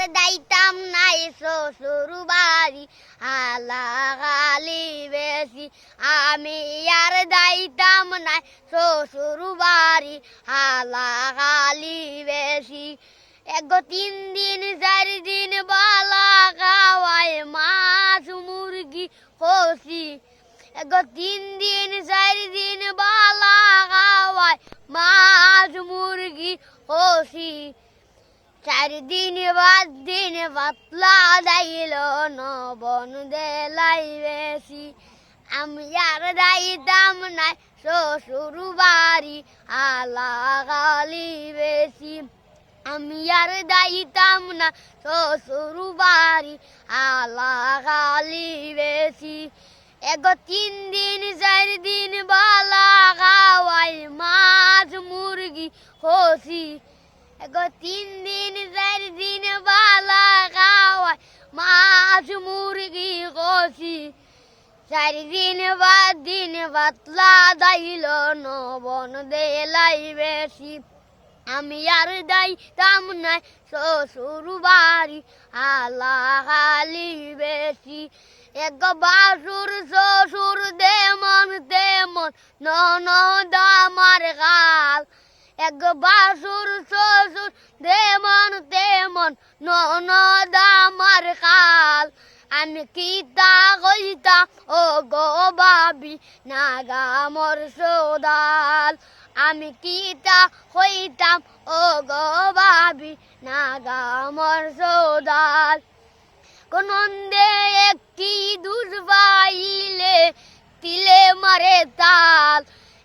আর দাইতাম নাই শ্বশুর বাড়ি হালা গালি বেশি আমি আর দাইতাম নাই শ্বশুর বাড়ি হালা গালি বেশি এক তিন দিন চার দিন বালা খাওয়ায় মাছ মুরগি খসি এক তিন দিন চার দিন বালা খাওয়ায় মাছ মুরগি খসি চার দিন বাদ দিন পাতলা দাইল নবন দেলাই বেশি। আমি আর দাইতাম নাই, শ্বশুর বাড়ি আলা গালি বেশি। আমি আর দাইতাম না শ্বশুর বাড়ি আলা গালি বেশি। এক তিন দিন, চার দিন বালা খাওয়াই মাছ মুরগি খসি এক তিন দিন চার দিন বালা খাওয়াই মাছ মুরগি খসি চার দিন বাদ দিন পাতলা দাইল নবন দেলাই বেশি আমি আর দাইতাম নাই শ্বশুর বাড়ি আলা খালি বেশি এক বাসুর শ্বশুর দেমন তেমন ননদ আমার গাল এক বাসুর, শ্বশুর, দেমন, তেমন, ননদ আমার কাল। আমি কিতা কইতা ও গো বাবি নাগা মোর সদাল। আমি কিতা হইতাম ও গো বাবি নাগা মোর সদাল। কোনন্দে একটি দুর্বাইলে তিলে মারে তাল।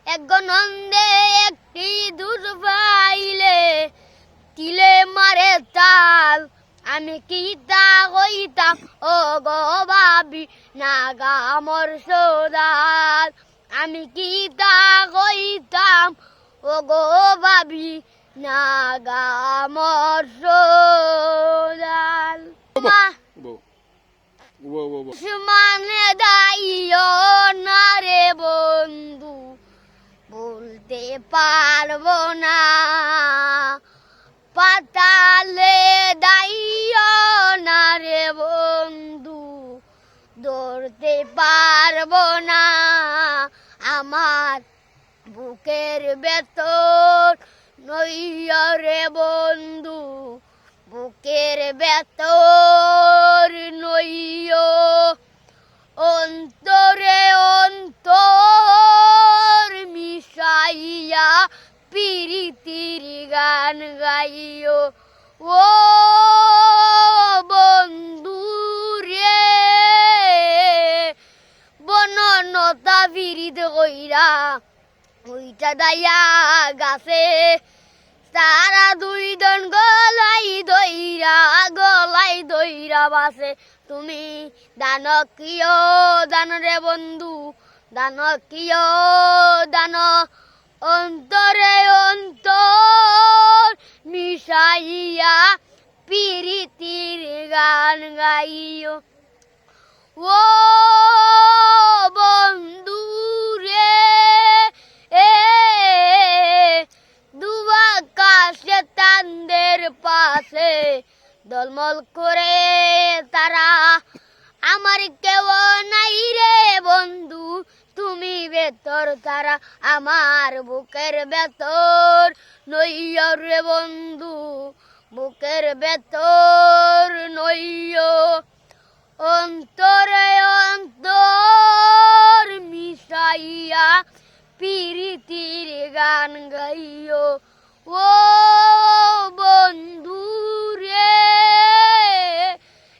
এক নন্দে, একটি দুর্বাইলে তিলে মারে তাল। আমি কিতা কইতাম? ও গো নাগা মোর সদাল আমি কিতা কইতাম? ও গো নাগা মোর সদাল বলতে পারব না। পাতালে দাইও না রে বন্ধু, ধরতে পারব না। আমার বুকের বেতর নইয় রে বন্ধু, বুকের বেতর নইয়। অন্তরে গাইও ও বন্ধু রে বননতা বিরিত কইরা ওইটা দাইয়া গাছে, তারা দুই জন গলাই দইরা গলাই দইরা বাসে। তুমি দান কিয়, দান রে বন্ধু, দান কিয়, দান অন্তরে অন্তর মিশাইয়া পিরিতির গান গাইও ও বন্ধু রে, এ দুয়াকাশে তান্দের পাশে দলমল করে তারা। আমার কেউ নাই রে বন্ধু, তুমি বেতর তারা আমার বুকের বেতর নইয় রে বন্ধু। বুকের বেতর নইয়, অন্তরে অন্তর মিশাইয়া পিরিতির গান গাইও ও বন্ধু রে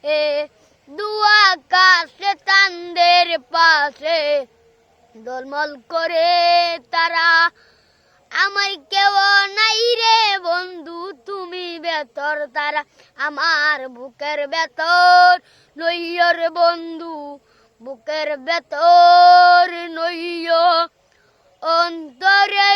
এ দুয়াকাশে তান্দের পাশে দলমল করে তারা আমার কেউ নাই রে বন্ধু, তুমি বেতর তারা আমার বুকের বেতর নইয়র বন্ধু, বুকের বেতর নইয় অন্তরে